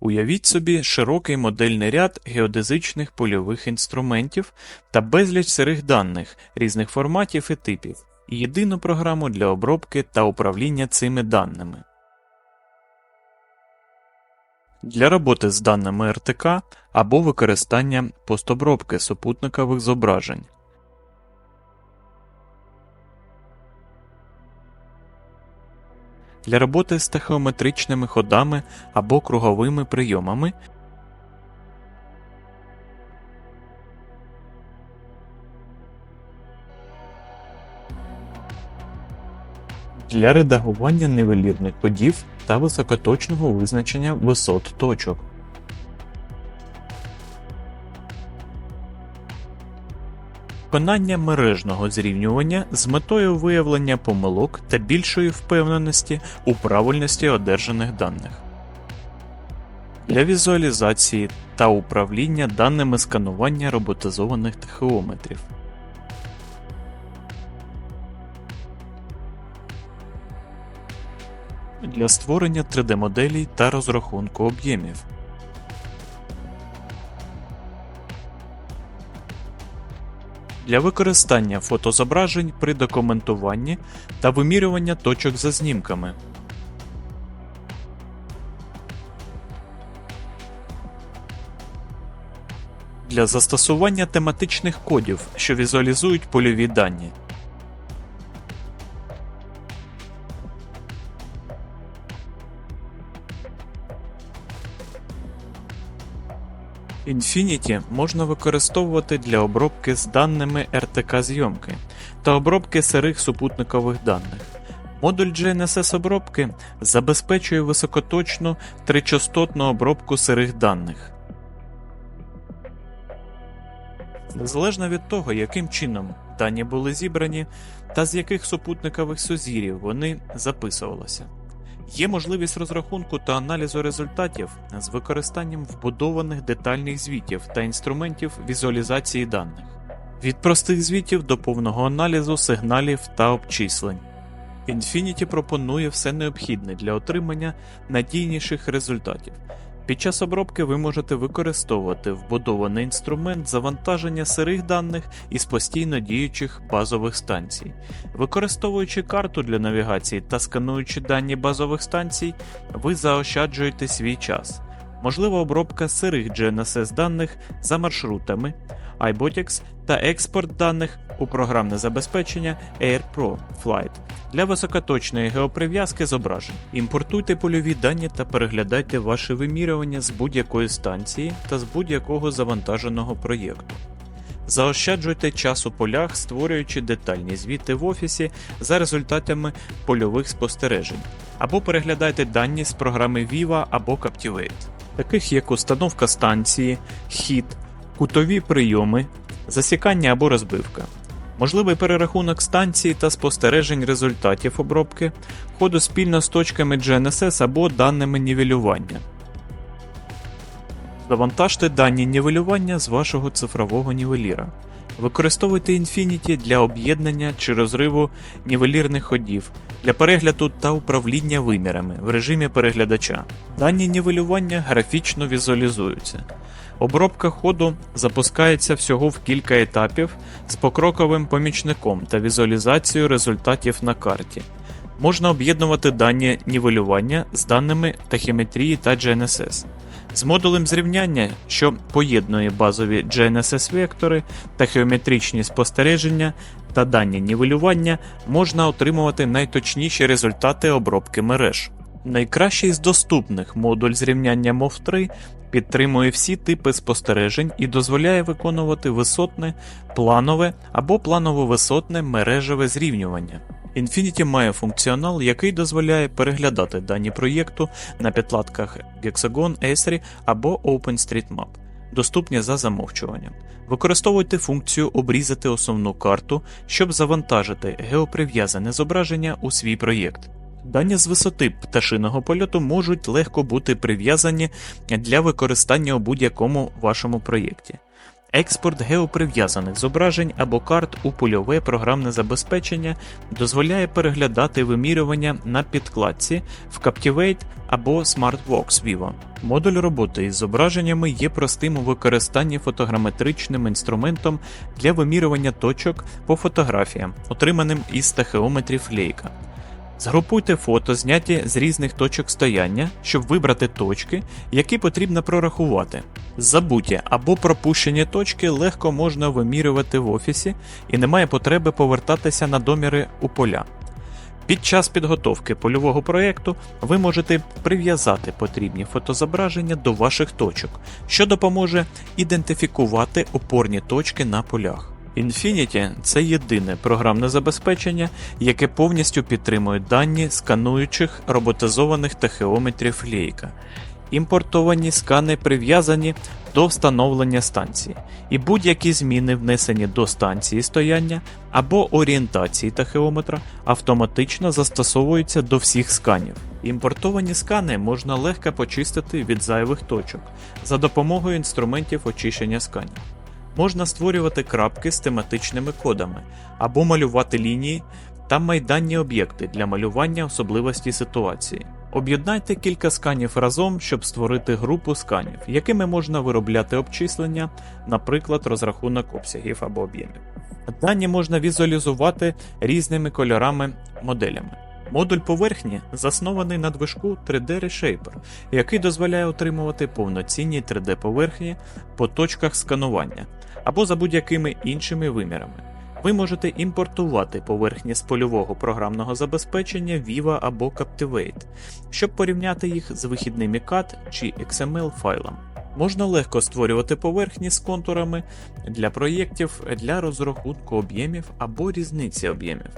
Уявіть собі широкий модельний ряд геодезичних польових інструментів та безліч сирих даних різних форматів і типів, і єдину програму для обробки та управління цими даними. Для роботи з даними РТК або використання постобробки супутникових зображень. Для роботи з тахеометричними ходами або круговими прийомами для редагування невелірних ходів та високоточного визначення висот точок. Виконання мережного зрівнювання з метою виявлення помилок та більшої впевненості у правильності одержаних даних. Для візуалізації та управління даними сканування роботизованих тахеометрів. Для створення 3D-моделей та розрахунку об'ємів. Для використання фотозображень при документуванні та вимірювання точок за знімками. Для застосування тематичних кодів, що візуалізують польові дані. Infinity можна використовувати для обробки з даними RTK зйомки та обробки сирих супутникових даних. Модуль GNSS обробки забезпечує високоточну тричастотну обробку сирих даних. Незалежно від того, яким чином дані були зібрані та з яких супутникових сузір'їв вони записувалися. Є можливість розрахунку та аналізу результатів з використанням вбудованих детальних звітів та інструментів візуалізації даних, від простих звітів до повного аналізу сигналів та обчислень. Infinity пропонує все необхідне для отримання надійніших результатів. Під час обробки ви можете використовувати вбудований інструмент завантаження сирих даних із постійно діючих базових станцій. Використовуючи карту для навігації та скануючи дані базових станцій, ви заощаджуєте свій час. Можлива обробка сирих GNSS даних за маршрутами, iBotix та експорт даних у програмне забезпечення AirPro Flight для високоточної геоприв'язки зображень. Імпортуйте польові дані та переглядайте ваше вимірювання з будь-якої станції та з будь-якого завантаженого проєкту. Заощаджуйте час у полях, створюючи детальні звіти в офісі за результатами польових спостережень, або переглядайте дані з програми Viva або Captivate, таких як установка станції, хід, кутові прийоми, засікання або розбивка. Можливий перерахунок станції та спостережень результатів обробки ходу спільно з точками GNSS або даними нівелювання. Завантажте дані нівелювання з вашого цифрового нівеліра. Використовуйте Infinity для об'єднання чи розриву нівелірних ходів, для перегляду та управління вимірами в режимі переглядача. Дані нівелювання графічно візуалізуються. Обробка ходу запускається всього в кілька етапів з покроковим помічником та візуалізацією результатів на карті. Можна об'єднувати дані нівелювання з даними тахіметрії та GNSS. З модулем зрівняння, що поєднує базові GNSS-вектори, тахіометричні спостереження та дані нівелювання, можна отримувати найточніші результати обробки мереж. Найкращий з доступних модуль зрівняння MOV3 підтримує всі типи спостережень і дозволяє виконувати висотне, планове або планово-висотне мережеве зрівнювання. Infinity має функціонал, який дозволяє переглядати дані проєкту на підкладках Hexagon, Esri або OpenStreetMap, доступні за замовчуванням. Використовуйте функцію обрізати основну карту, щоб завантажити геоприв'язане зображення у свій проєкт. Дані з висоти пташиного польоту можуть легко бути прив'язані для використання у будь-якому вашому проєкті. Експорт геоприв'язаних зображень або карт у польове програмне забезпечення дозволяє переглядати вимірювання на підкладці в Captivate або SmartVox Vivo. Модуль роботи із зображеннями є простим у використанні фотограметричним інструментом для вимірювання точок по фотографіям, отриманим із тахеометрів Leica. Згрупуйте фото, зняті з різних точок стояння, щоб вибрати точки, які потрібно прорахувати. Забуті або пропущені точки легко можна вимірювати в офісі і немає потреби повертатися на доміри у поля. Під час підготовки польового проєкту ви можете прив'язати потрібні фотозображення до ваших точок, що допоможе ідентифікувати опорні точки на полях. Infinity – це єдине програмне забезпечення, яке повністю підтримує дані скануючих роботизованих тахеометрів Leica. Імпортовані скани прив'язані до встановлення станції, і будь-які зміни, внесені до станції стояння або орієнтації тахеометра, автоматично застосовуються до всіх сканів. Імпортовані скани можна легко почистити від зайвих точок за допомогою інструментів очищення сканів. Можна створювати крапки з тематичними кодами або малювати лінії та майданні об'єкти для малювання особливості ситуації. Об'єднайте кілька сканів разом, щоб створити групу сканів, якими можна виробляти обчислення, наприклад, розрахунок обсягів або об'ємів. Дані можна візуалізувати різними кольорами моделями. Модуль поверхні заснований на движку 3D Reshaper, який дозволяє отримувати повноцінні 3D-поверхні по точках сканування або за будь-якими іншими вимірами. Ви можете імпортувати поверхні з польового програмного забезпечення Viva або Captivate, щоб порівняти їх з вихідними CAD чи XML файлами. Можна легко створювати поверхні з контурами для проєктів для розрахунку об'ємів або різниці об'ємів.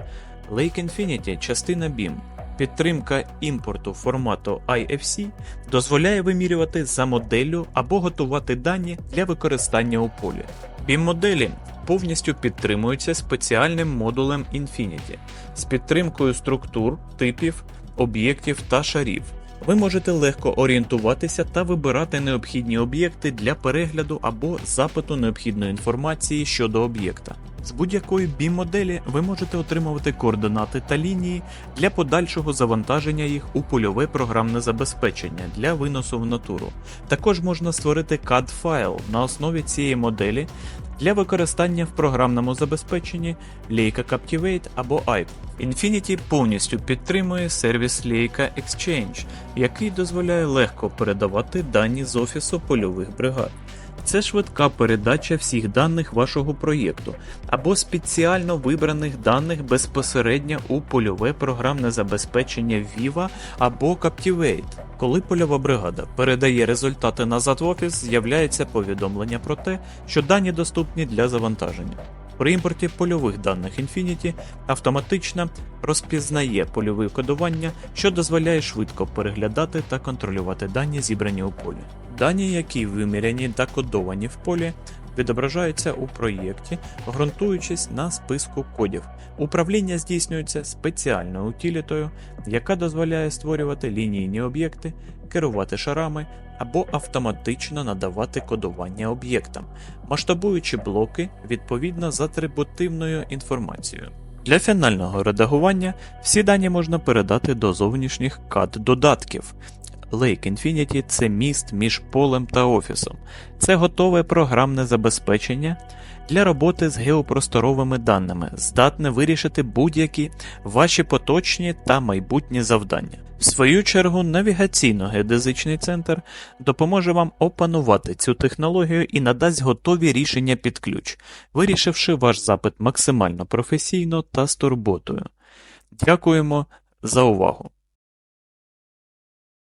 Lake Infinity частина BIM. Підтримка імпорту формату IFC дозволяє вимірювати за моделлю або готувати дані для використання у полі. BIM-моделі повністю підтримуються спеціальним модулем Infinity з підтримкою структур, типів, об'єктів та шарів. Ви можете легко орієнтуватися та вибирати необхідні об'єкти для перегляду або запиту необхідної інформації щодо об'єкта. З будь-якої BIM-моделі ви можете отримувати координати та лінії для подальшого завантаження їх у польове програмне забезпечення для виносу в натуру. Також можна створити CAD-файл на основі цієї моделі для використання в програмному забезпеченні Leica Captivate або IPE. Infinity повністю підтримує сервіс Leica Exchange, який дозволяє легко передавати дані з офісу польових бригад. Це швидка передача всіх даних вашого проєкту або спеціально вибраних даних безпосередньо у польове програмне забезпечення Viva або Captivate. Коли польова бригада передає результати назад в офіс, з'являється повідомлення про те, що дані доступні для завантаження. При імпорті польових даних Infinity автоматично розпізнає польове кодування, що дозволяє швидко переглядати та контролювати дані, зібрані у полі. Дані, які виміряні та кодовані в полі, відображаються у проєкті, ґрунтуючись на списку кодів. Управління здійснюється спеціальною утилітою, яка дозволяє створювати лінійні об'єкти, керувати шарами або автоматично надавати кодування об'єктам, масштабуючи блоки відповідно з атрибутивною інформацією. Для фінального редагування всі дані можна передати до зовнішніх CAD-додатків. Lake Infinity це міст між полем та офісом. Це готове програмне забезпечення для роботи з геопросторовими даними, здатне вирішити будь-які ваші поточні та майбутні завдання. В свою чергу, навігаційно-геодезичний центр допоможе вам опанувати цю технологію і надасть готові рішення під ключ, вирішивши ваш запит максимально професійно та з турботою. Дякуємо за увагу!